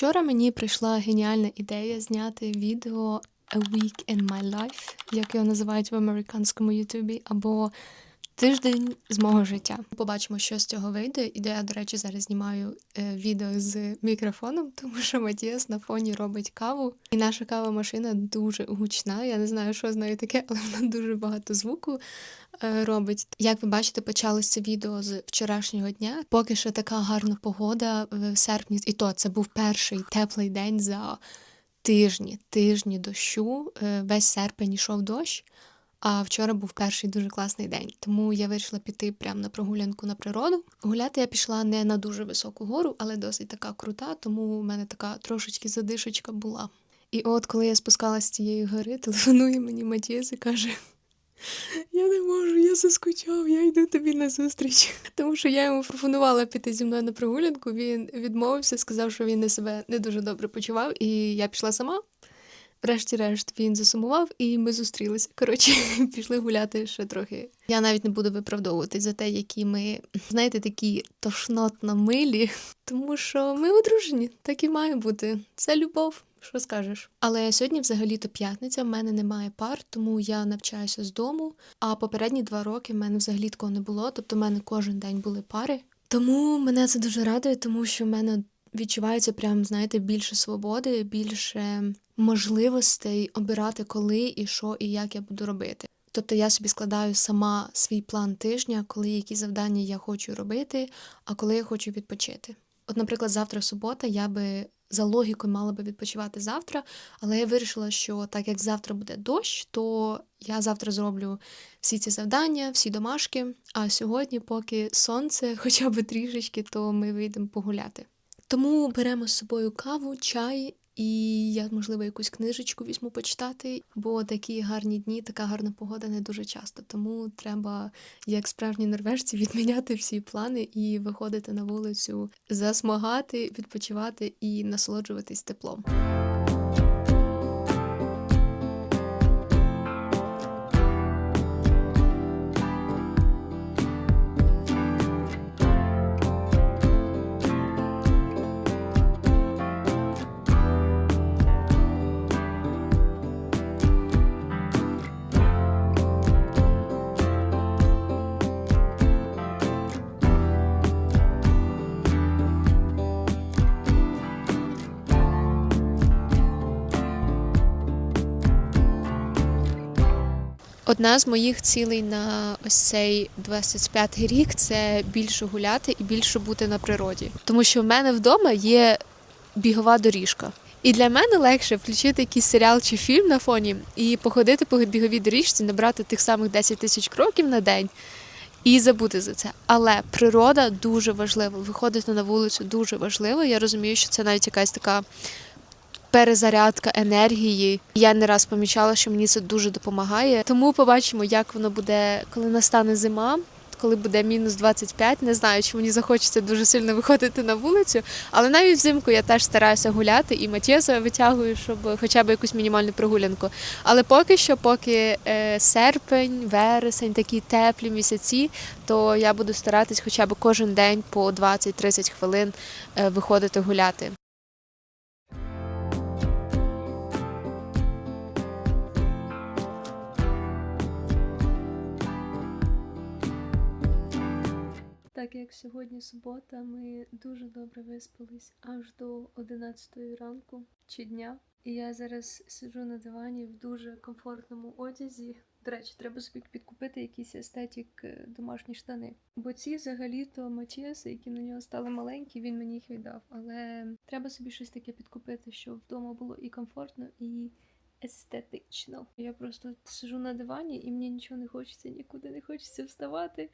Вчора мені прийшла геніальна ідея зняти відео A Week in My Life, як його називають в американському Ютубі, або Тиждень з мого життя. Побачимо, що з цього вийде. І я, до речі, зараз знімаю е, відео з мікрофоном, тому що Матіас на фоні робить каву. І наша кава-машина дуже гучна. Я не знаю, що з нею таке, але вона дуже багато звуку е, робить. Як ви бачите, почалося відео з вчорашнього дня. Поки що така гарна погода в серпні, і то це був перший теплий день за тижні, тижні дощу. Е, Весь серпень йшов дощ. А вчора був перший дуже класний день, тому я вирішила піти прямо на прогулянку на природу. Гуляти я пішла не на дуже високу гору, але досить така крута, тому у мене така трошечки задишечка була. І от коли я спускалася з цієї гори, телефонує мені Матіас і каже: Я не можу, я заскучав, я йду тобі на зустріч. Тому що я йому пропонувала піти зі мною на прогулянку. Він відмовився, сказав, що він не себе не дуже добре почував, і я пішла сама. Врешті-решт він засумував, і ми зустрілися. Коротше, пішли гуляти ще трохи. Я навіть не буду виправдовуватись за те, які ми, знаєте, такі тошнотно милі, тому що ми одружені, так і має бути. Це любов. Що скажеш? Але сьогодні, взагалі-то п'ятниця, в мене немає пар, тому я навчаюся з дому. А попередні два роки в мене взагалі такого не було. Тобто, в мене кожен день були пари. Тому мене це дуже радує, тому що в мене відчувається прям, знаєте, більше свободи, більше можливостей обирати, коли і що, і як я буду робити. Тобто я собі складаю сама свій план тижня, коли які завдання я хочу робити, а коли я хочу відпочити. От, наприклад, завтра субота, я би за логікою мала би відпочивати завтра, але я вирішила, що так як завтра буде дощ, то я завтра зроблю всі ці завдання, всі домашки. А сьогодні, поки сонце, хоча б трішечки, то ми вийдемо погуляти. Тому беремо з собою каву, чай, і я, можливо, якусь книжечку візьму почитати, бо такі гарні дні, така гарна погода не дуже часто. Тому треба, як справжні норвежці, відміняти всі плани і виходити на вулицю, засмагати, відпочивати і насолоджуватись теплом. Одна з моїх цілей на ось цей 25-й рік це більше гуляти і більше бути на природі. Тому що в мене вдома є бігова доріжка. І для мене легше включити якийсь серіал чи фільм на фоні і походити по біговій доріжці, набрати тих самих 10 тисяч кроків на день і забути за це. Але природа дуже важлива. Виходити на вулицю дуже важливо. Я розумію, що це навіть якась така перезарядка енергії. Я не раз помічала, що мені це дуже допомагає. Тому побачимо, як воно буде, коли настане зима. Коли буде мінус 25, не знаю, чи мені захочеться дуже сильно виходити на вулицю, але навіть взимку я теж стараюся гуляти і Матєса витягую, щоб хоча б якусь мінімальну прогулянку. Але поки що, поки е, серпень, вересень, такі теплі місяці, то я буду старатись хоча б кожен день по 20-30 хвилин е, виходити гуляти. Так як сьогодні субота, ми дуже добре виспались аж до 11 ранку чи дня. І я зараз сиджу на дивані в дуже комфортному одязі. До речі, треба собі підкупити якийсь естетик е, домашні штани. Бо ці взагалі-то Матіаси, які на нього стали маленькі, він мені їх віддав. Але треба собі щось таке підкупити, щоб вдома було і комфортно, і естетично. Я просто сижу на дивані і мені нічого не хочеться, нікуди не хочеться вставати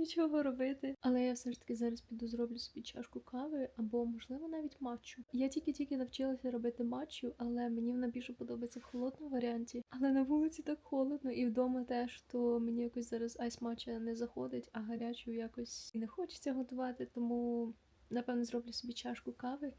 нічого робити. Але я все ж таки зараз піду зроблю собі чашку кави або, можливо, навіть матчу. Я тільки-тільки навчилася робити матчу, але мені вона більше подобається в холодному варіанті. Але на вулиці так холодно і вдома теж, то мені якось зараз айс матча не заходить, а гарячу якось не хочеться готувати, тому напевно зроблю собі чашку кави.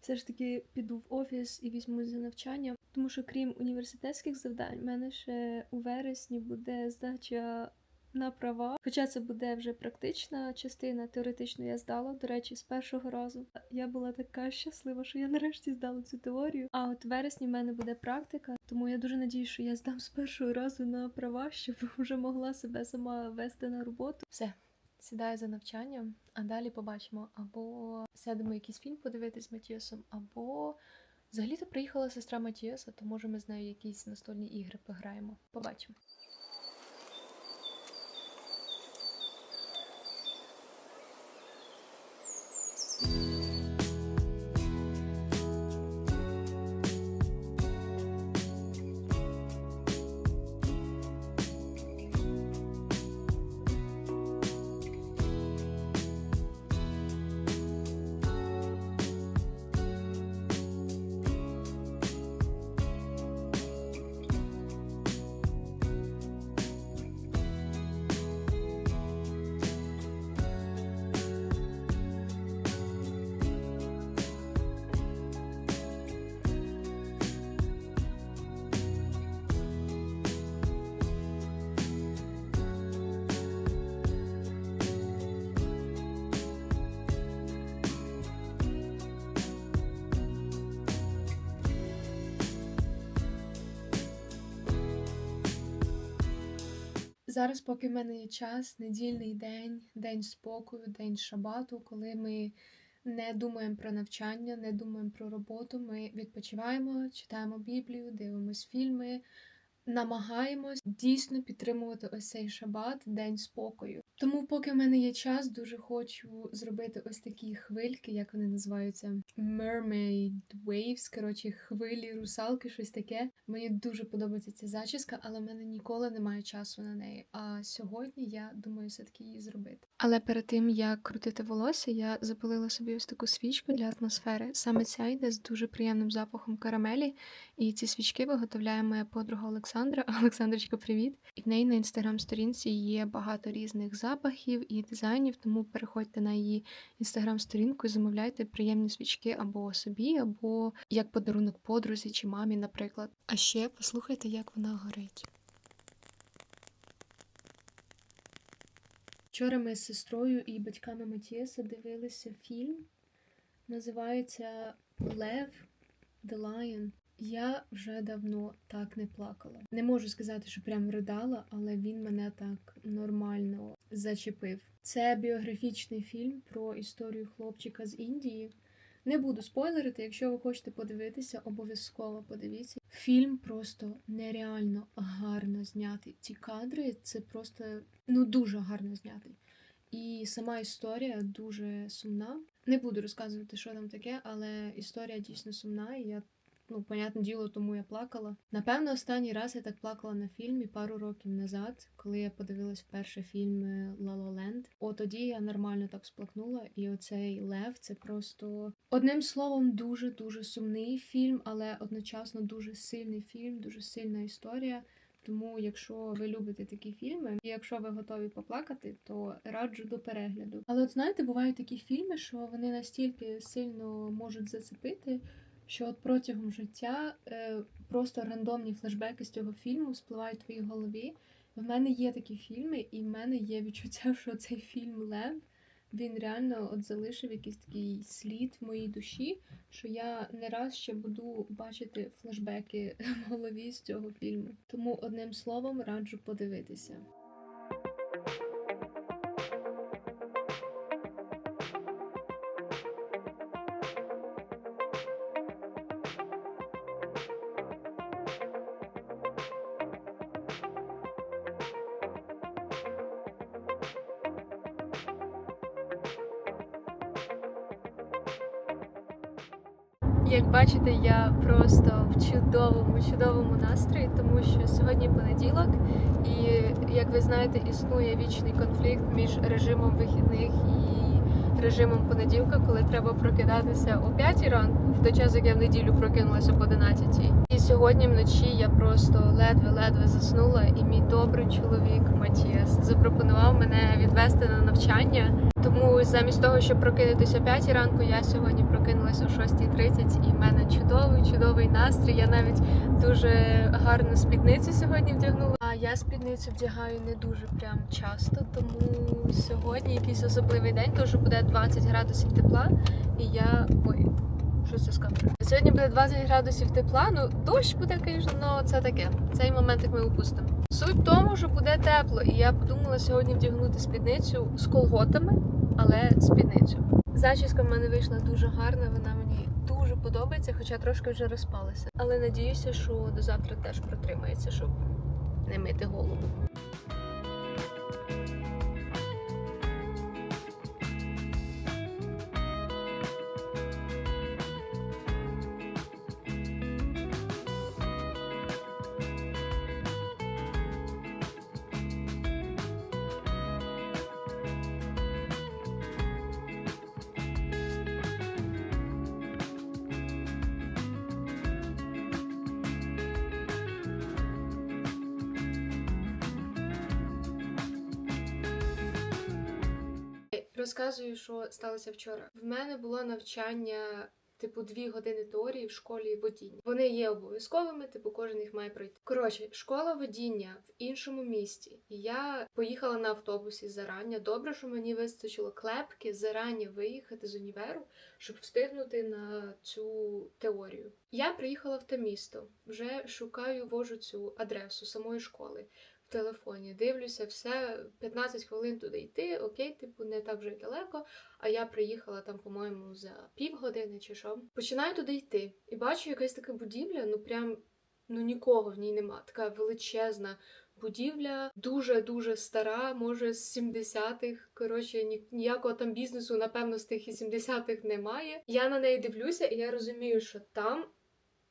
Все ж таки піду в офіс і візьму за навчання, тому що крім університетських завдань, в мене ще у вересні буде здача на права. Хоча це буде вже практична частина, теоретично я здала, до речі, з першого разу. Я була така щаслива, що я нарешті здала цю теорію. А от вересні в мене буде практика, тому я дуже надію, що я здам з першого разу на права, щоб вже могла себе сама вести на роботу. Все, сідаю за навчанням, а далі побачимо. Або сядемо якийсь фільм подивитись з Матіасом, або взагалі-то приїхала сестра Матіаса, то може ми з нею якісь настольні ігри пограємо. Побачимо. Зараз, поки в мене є час, недільний день, день спокою, день шабату, коли ми не думаємо про навчання, не думаємо про роботу. Ми відпочиваємо, читаємо Біблію, дивимось фільми, намагаємось дійсно підтримувати ось цей шабат, день спокою. Тому, поки в мене є час, дуже хочу зробити ось такі хвильки, як вони називаються Mermaid Waves, коротше, хвилі, русалки, щось таке. Мені дуже подобається ця зачіска, але в мене ніколи немає часу на неї. А сьогодні я думаю все-таки її зробити. Але перед тим як крутити волосся, я запалила собі ось таку свічку для атмосфери. Саме ця йде з дуже приємним запахом карамелі. І ці свічки виготовляє моя подруга Олександра. Олександрочка, привіт! І в неї на інстаграм-сторінці є багато різних запахів і дизайнів, тому переходьте на її інстаграм-сторінку і замовляйте приємні свічки або собі, або як подарунок подрузі чи мамі, наприклад. А ще послухайте, як вона горить. Вчора ми з сестрою і батьками Матіаса дивилися фільм. Називається Лев The Lion. Я вже давно так не плакала. Не можу сказати, що прям ридала, але він мене так нормально зачепив. Це біографічний фільм про історію хлопчика з Індії. Не буду спойлерити, якщо ви хочете подивитися, обов'язково подивіться. Фільм просто нереально гарно знятий. Ці кадри це просто ну дуже гарно знятий. І сама історія дуже сумна. Не буду розказувати, що там таке, але історія дійсно сумна, і я, ну, понятне діло, тому я плакала. Напевно, останній раз я так плакала на фільмі пару років назад, коли я подивилась вперше фільм La La Land. От тоді я нормально так сплакнула, і оцей лев це просто одним словом дуже дуже сумний фільм, але одночасно дуже сильний фільм, дуже сильна історія. Тому, якщо ви любите такі фільми, і якщо ви готові поплакати, то раджу до перегляду. Але от знаєте, бувають такі фільми, що вони настільки сильно можуть зацепити, що от протягом життя е, просто рандомні флешбеки з цього фільму спливають в твоїй голові. В мене є такі фільми, і в мене є відчуття, що цей фільм Лев він реально от залишив якийсь такий слід в моїй душі, що я не раз ще буду бачити флешбеки в голові з цього фільму. Тому одним словом раджу подивитися. Як бачите, я просто в чудовому, чудовому настрої, тому що сьогодні понеділок, і як ви знаєте, існує вічний конфлікт між режимом вихідних і режимом понеділка, коли треба прокидатися о 5 ранку, в той час, як я в неділю прокинулася об 11. І сьогодні вночі я просто ледве-ледве заснула, і мій добрий чоловік Матіас запропонував мене відвести на навчання. Тому замість того, щоб прокинутися о 5 ранку, я сьогодні прокинулася о 6.30 і в мене чудовий, чудовий настрій. Я навіть дуже гарну спідницю сьогодні вдягнула. А я спідницю вдягаю не дуже прям часто, тому сьогодні якийсь особливий день, що буде 20 градусів тепла, і я. Ой, що це камерою? Сьогодні буде 20 градусів тепла, ну дощ буде, звісно, але це таке. Цей моментик ми упустимо. Суть в тому, що буде тепло, і я подумала сьогодні вдягнути спідницю з колготами, але спідницю. Зачіска в мене вийшла дуже гарна, вона мені дуже подобається, хоча трошки вже розпалася. Але надіюся, що до завтра теж протримається, щоб не мити голову. Розказую, що сталося вчора. В мене було навчання. Типу, дві години теорії в школі водіння. Вони є обов'язковими, типу, кожен їх має пройти. Коротше, школа водіння в іншому місті. І я поїхала на автобусі зарання. Добре, що мені вистачило клепки зарані виїхати з універу, щоб встигнути на цю теорію. Я приїхала в те місто, вже шукаю вожу цю адресу самої школи в телефоні. Дивлюся, все 15 хвилин туди йти. Окей, типу, не так вже й далеко. А я приїхала там, по-моєму, за півгодини чи що. Починаю туди йти і бачу якась така будівля, ну прям ну нікого в ній нема. Така величезна. Будівля дуже дуже стара, може з 70-х. Коротше, ні, ніякого там бізнесу, напевно, з тих і 70-х немає. Я на неї дивлюся, і я розумію, що там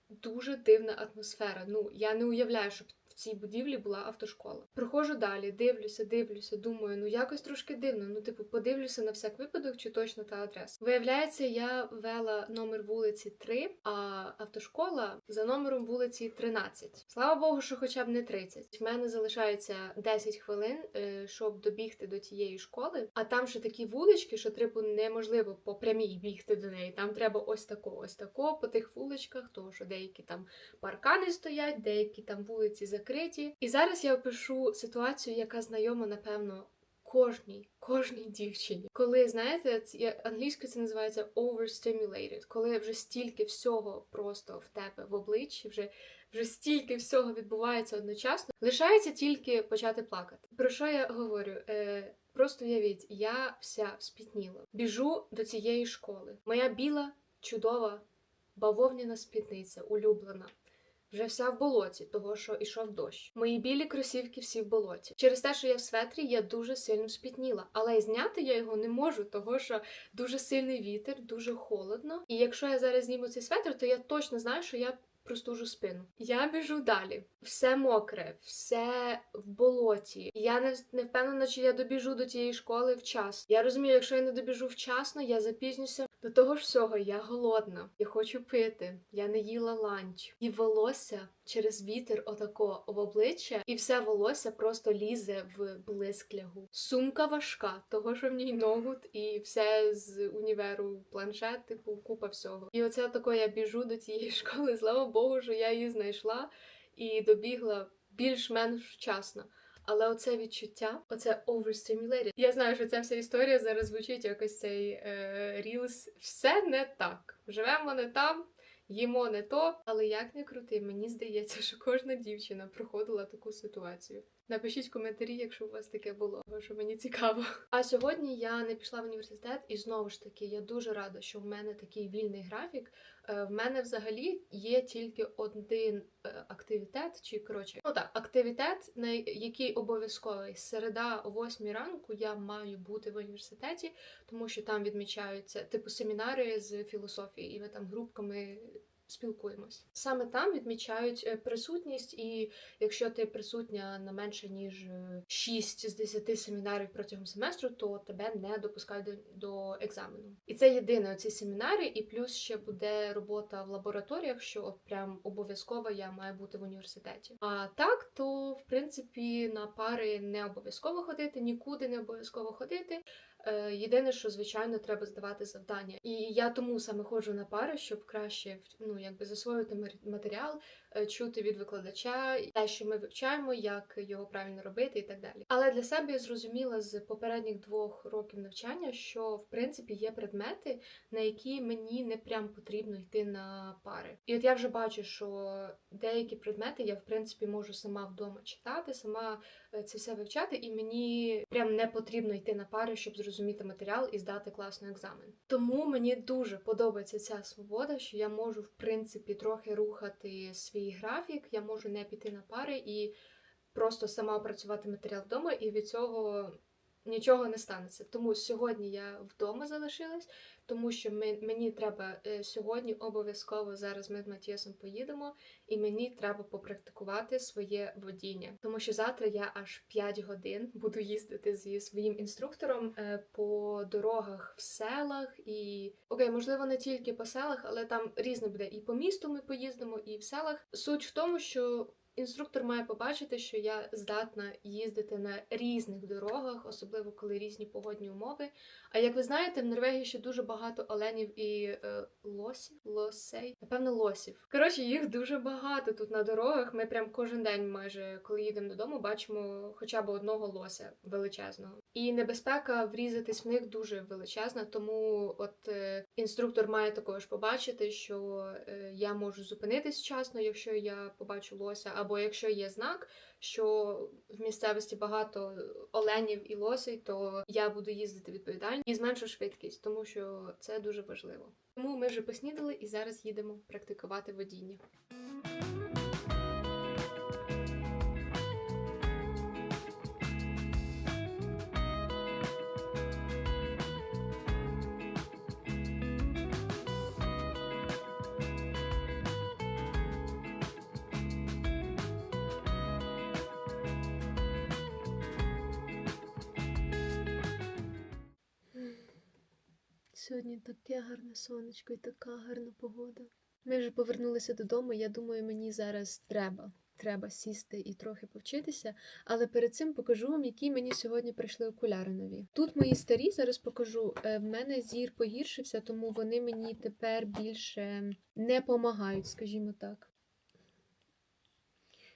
дуже дивна атмосфера. Ну я не уявляю, щоб цій будівлі була автошкола. Проходжу далі, дивлюся, дивлюся, думаю, ну якось трошки дивно. Ну, типу, подивлюся на всяк випадок, чи точно та адреса. Виявляється, я ввела номер вулиці 3, а автошкола за номером вулиці 13. Слава Богу, що хоча б не 30. В мене залишається 10 хвилин, е, щоб добігти до тієї школи. А там ще такі вулички, що типу неможливо по прямій бігти до неї. Там треба ось тако, ось тако по тих вуличках, тому що деякі там паркани стоять, деякі там вулиці закриті. І зараз я опишу ситуацію, яка знайома, напевно, кожній, кожній дівчині. Коли, знаєте, я- англійською це називається overstimulated, коли вже стільки всього просто в тебе в обличчі, вже, вже стільки всього відбувається одночасно, лишається тільки почати плакати. Про що я говорю? Е, Просто уявіть, я вся спітніла. Біжу до цієї школи. Моя біла, чудова, бавовняна спідниця, улюблена. Вже вся в болоті, того що ішов дощ. Мої білі кросівки всі в болоті. Через те, що я в светрі, я дуже сильно спітніла. Але зняти я його не можу, того що дуже сильний вітер, дуже холодно. І якщо я зараз зніму цей светр, то я точно знаю, що я простужу спину. Я біжу далі. Все мокре, все в болоті. Я не, не впевнена, чи я добіжу до тієї школи вчасно. Я розумію, якщо я не добіжу вчасно, я запізнюся. До того ж всього, я голодна, я хочу пити, я не їла ланч. І волосся через вітер отако в обличчя, і все волосся просто лізе в блисклягу. Сумка важка, того що в ній ногут, і все з універу, планшет, типу, купа всього. І оце тако я біжу до тієї школи. Слава Богу, що я її знайшла і добігла більш-менш вчасно. Але оце відчуття, оце overstimulated. Я знаю, що ця вся історія зараз звучить якось цей е, рілс. Все не так. Живемо не там, їмо не то. Але як не крути, мені здається, що кожна дівчина проходила таку ситуацію. Напишіть коментарі, якщо у вас таке було, що мені цікаво. А сьогодні я не пішла в університет, і знову ж таки, я дуже рада, що в мене такий вільний графік. Е, В мене взагалі є тільки один е, активітет, чи коротше, ну так, активітет, на який обов'язковий середа о 8 ранку я маю бути в університеті, тому що там відмічаються типу семінари з філософії, і ми там групками. Спілкуємось саме там відмічають е, присутність, і якщо ти присутня на менше ніж 6 з 10 семінарів протягом семестру, то тебе не допускають до, екзамену. І це єдине ці семінари, і плюс ще буде робота в лабораторіях, що от прям обов'язково я маю бути в університеті. А так, то в принципі на пари не обов'язково ходити, нікуди не обов'язково ходити. Е, Єдине, що звичайно треба здавати завдання, і я тому саме ходжу на пари, щоб краще ну якби засвоювати матеріал, чути від викладача те, що ми вивчаємо, як його правильно робити, і так далі. Але для себе я зрозуміла з попередніх двох років навчання, що в принципі є предмети, на які мені не прям потрібно йти на пари. І от я вже бачу, що деякі предмети я в принципі можу сама вдома читати, сама е, це все вивчати, і мені прям не потрібно йти на пари, щоб зрозуміти матеріал і здати класно екзамен. Тому мені дуже подобається ця свобода, що я можу в принципі трохи рухати свій графік, я можу не піти на пари і просто сама опрацювати матеріал вдома, і від цього нічого не станеться. Тому сьогодні я вдома залишилась, тому що ми, мені треба е, сьогодні обов'язково зараз ми з Матіасом поїдемо, і мені треба попрактикувати своє водіння. Тому що завтра я аж 5 годин буду їздити зі своїм інструктором е, по дорогах в селах і окей, можливо, не тільки по селах, але там різне буде. І по місту ми поїздимо, і в селах. Суть в тому, що Інструктор має побачити, що я здатна їздити на різних дорогах, особливо коли різні погодні умови. А як ви знаєте, в Норвегії ще дуже багато оленів і е, лосів, лосей, напевно, лосів. Коротше, їх дуже багато тут на дорогах. Ми прям кожен день, майже коли їдемо додому, бачимо хоча б одного лося величезного. І небезпека врізатись в них дуже величезна. Тому от е, інструктор має також побачити, що е, я можу зупинитись вчасно, якщо я побачу лося, або якщо є знак, що в місцевості багато оленів і лосей, то я буду їздити відповідально і зменшу швидкість, тому що це дуже важливо. Тому ми вже поснідали і зараз їдемо практикувати водіння. Таке гарне сонечко і така гарна погода. Ми вже повернулися додому. Я думаю, мені зараз треба. Треба сісти і трохи повчитися, але перед цим покажу вам, які мені сьогодні прийшли окуляри нові. Тут мої старі, зараз покажу. Е, В мене зір погіршився, тому вони мені тепер більше не помагають, скажімо так.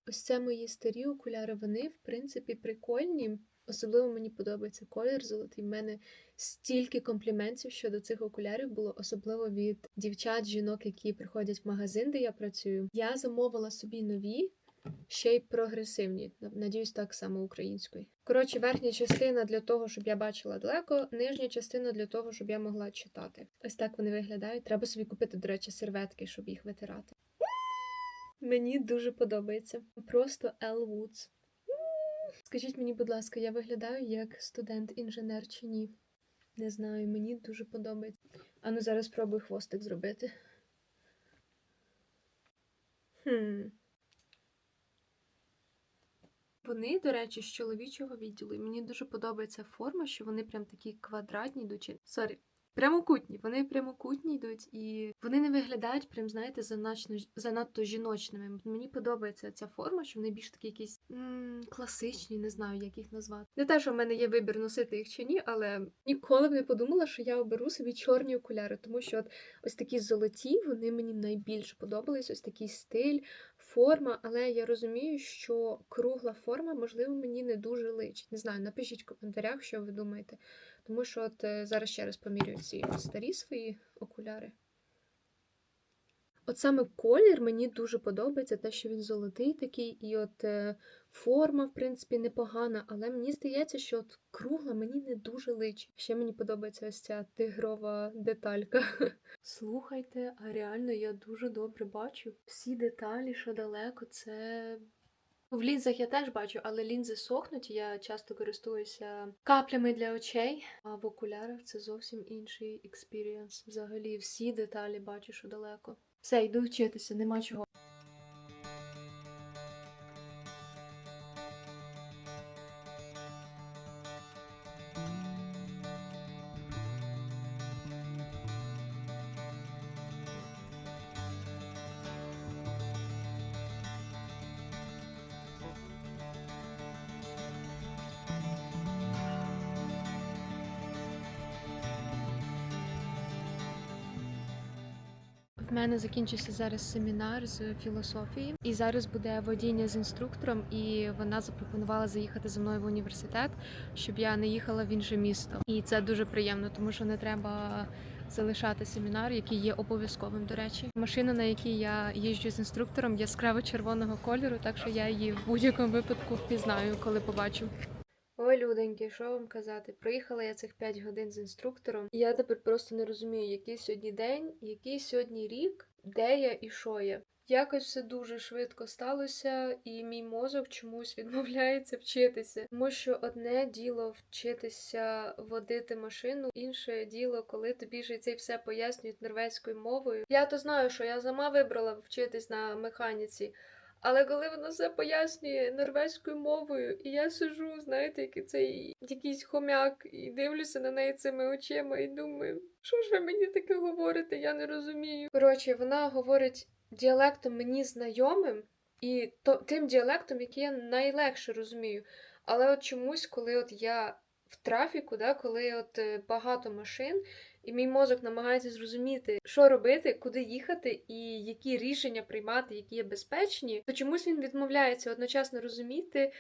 Ось це мої старі окуляри. Вони, в принципі, прикольні. Особливо мені подобається колір золотий. В мене стільки компліментів щодо цих окулярів було, особливо від дівчат, жінок, які приходять в магазин, де я працюю. Я замовила собі нові, ще й прогресивні. Надіюсь, так само українською. Коротше, верхня частина для того, щоб я бачила далеко, нижня частина для того, щоб я могла читати. Ось так вони виглядають. Треба собі купити, до речі, серветки, щоб їх витирати. Мені дуже подобається. Просто Ел Вудс. Скажіть мені, будь ласка, я виглядаю як студент-інженер чи ні? Не знаю, мені дуже подобається. А ну зараз спробую хвостик зробити. Хм. Вони, до речі, з чоловічого відділу. І мені дуже подобається форма, що вони прям такі квадратні йдуть. Сорі, прямокутні. Вони прямокутні йдуть, і вони не виглядають, прям, знаєте, занадто, занадто жіночними. Мені подобається ця форма, що вони більш такі якісь м- класичні, не знаю, як їх назвати. Не те, що в мене є вибір носити їх чи ні, але ніколи б не подумала, що я оберу собі чорні окуляри, тому що от ось такі золоті, вони мені найбільше подобались, ось такий стиль, форма, але я розумію, що кругла форма, можливо, мені не дуже личить. Не знаю, напишіть в коментарях, що ви думаєте. Тому що от е, зараз ще раз помірюю ці старі свої окуляри. От саме колір мені дуже подобається, те, що він золотий такий, і от е, форма, в принципі, непогана, але мені здається, що от кругла мені не дуже личить. Ще мені подобається ось ця тигрова деталька. Слухайте, а реально я дуже добре бачу. Всі деталі, що далеко, це. В лінзах я теж бачу, але лінзи сохнуть. Я часто користуюся каплями для очей, а в окулярах це зовсім інший експірієнс. Взагалі всі деталі бачу, що далеко. Все, йду вчитися, нема чого. В мене закінчився зараз семінар з філософії, і зараз буде водіння з інструктором. І вона запропонувала заїхати зі мною в університет, щоб я не їхала в інше місто. І це дуже приємно, тому що не треба залишати семінар, який є обов'язковим. До речі, машина, на якій я їжджу з інструктором, яскраво червоного кольору, так що я її в будь-якому випадку впізнаю, коли побачу. Люденьки, що вам казати? Проїхала я цих 5 годин з інструктором, і я тепер просто не розумію, який сьогодні день, який сьогодні рік, де я і що я. Якось все дуже швидко сталося, і мій мозок чомусь відмовляється вчитися. Тому що одне діло вчитися водити машину, інше діло, коли тобі ж це все пояснюють норвезькою мовою. Я то знаю, що я сама вибрала вчитись на механіці. Але коли воно все пояснює норвезькою мовою, і я сижу, знаєте, який цей якийсь хомяк, і дивлюся на неї цими очима і думаю, що ж ви мені таке говорите, я не розумію. Коротше, вона говорить діалектом мені знайомим, і то, тим діалектом, який я найлегше розумію. Але от чомусь, коли от я в трафіку, да, коли от е, багато машин, і мій мозок намагається зрозуміти, що робити, куди їхати, і які рішення приймати, які є безпечні, то чомусь він відмовляється одночасно розуміти,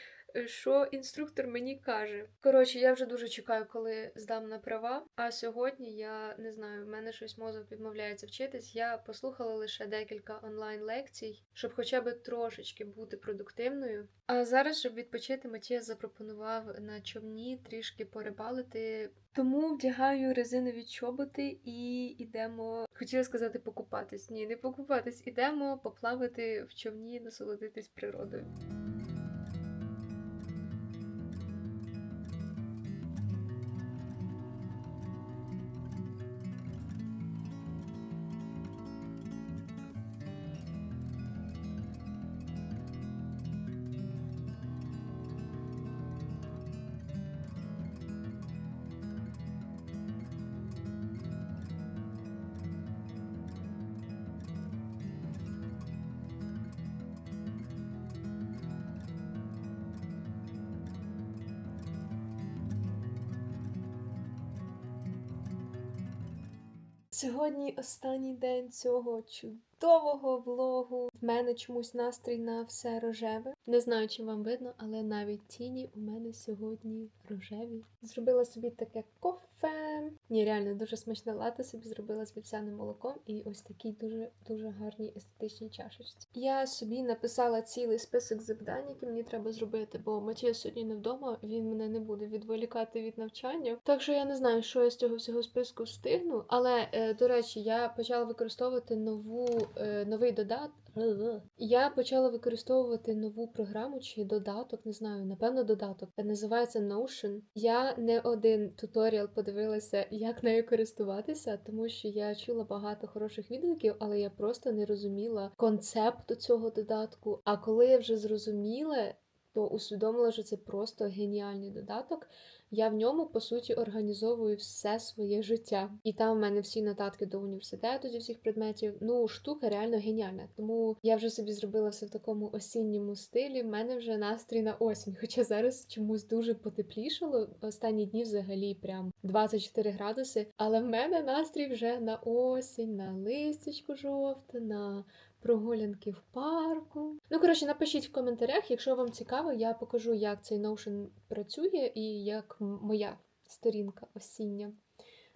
що інструктор мені каже. Коротше, я вже дуже чекаю, коли здам на права. А сьогодні я не знаю, в мене щось мозок відмовляється вчитись. Я послухала лише декілька онлайн лекцій, щоб хоча б трошечки бути продуктивною. А зараз, щоб відпочити, Матія запропонував на човні трішки порибалити. Тому вдягаю резинові чоботи і йдемо. Хотіла сказати покупатись. Ні, не покупатись. Ідемо поплавати в човні, насолодитись природою. Сьогодні останній день цього чудового влогу. В мене чомусь настрій на все рожеве. Не знаю, чи вам видно, але навіть тіні у мене сьогодні рожеві. Зробила собі таке кофе. Ні, реально дуже смачне лате собі зробила з вівсяним молоком і ось такій дуже дуже гарній естетичній чашечці. Я собі написала цілий список завдань, які мені треба зробити, бо Матія сьогодні не вдома, він мене не буде відволікати від навчання. Так що я не знаю, що я з цього всього списку встигну. Але е, до речі, я почала використовувати нову е, новий додат. Я почала використовувати нову програму чи додаток, не знаю, напевно, додаток. Називається Notion. Я не один туторіал подивилася, як нею користуватися, тому що я чула багато хороших відгуків, але я просто не розуміла концепту цього додатку. А коли я вже зрозуміла, то усвідомила, що це просто геніальний додаток. Я в ньому по суті організовую все своє життя, і там в мене всі нотатки до університету зі всіх предметів. Ну штука реально геніальна. Тому я вже собі зробила все в такому осінньому стилі. В мене вже настрій на осінь. Хоча зараз чомусь дуже потеплішало. Останні дні взагалі прям 24 градуси. Але в мене настрій вже на осінь, на листячку жовте, на прогулянки в парку. Ну, коротше, напишіть в коментарях, якщо вам цікаво, я покажу, як цей Notion працює і як моя сторінка осіння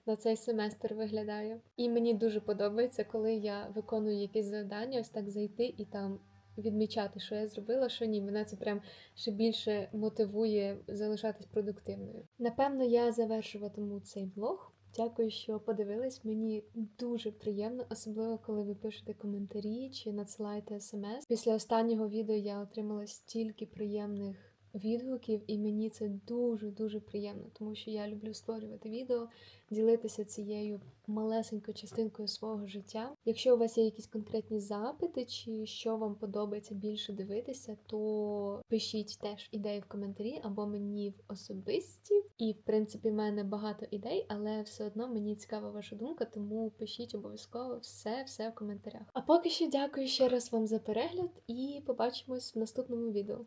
на цей семестр виглядає. І мені дуже подобається, коли я виконую якісь завдання, ось так зайти і там. Відмічати, що я зробила, що ні, мене це прям ще більше мотивує залишатись продуктивною. Напевно, я завершуватиму цей влог. Дякую, що подивились. Мені дуже приємно, особливо коли ви пишете коментарі чи надсилаєте смс. Після останнього відео я отримала стільки приємних відгуків, і мені це дуже дуже приємно, тому що я люблю створювати відео, ділитися цією малесенькою частинкою свого життя. Якщо у вас є якісь конкретні запити, чи що вам подобається більше дивитися, то пишіть теж ідеї в коментарі або мені в особисті. І в принципі, в мене багато ідей, але все одно мені цікава ваша думка, тому пишіть обов'язково все, все в коментарях. А поки що дякую ще раз вам за перегляд і побачимось в наступному відео.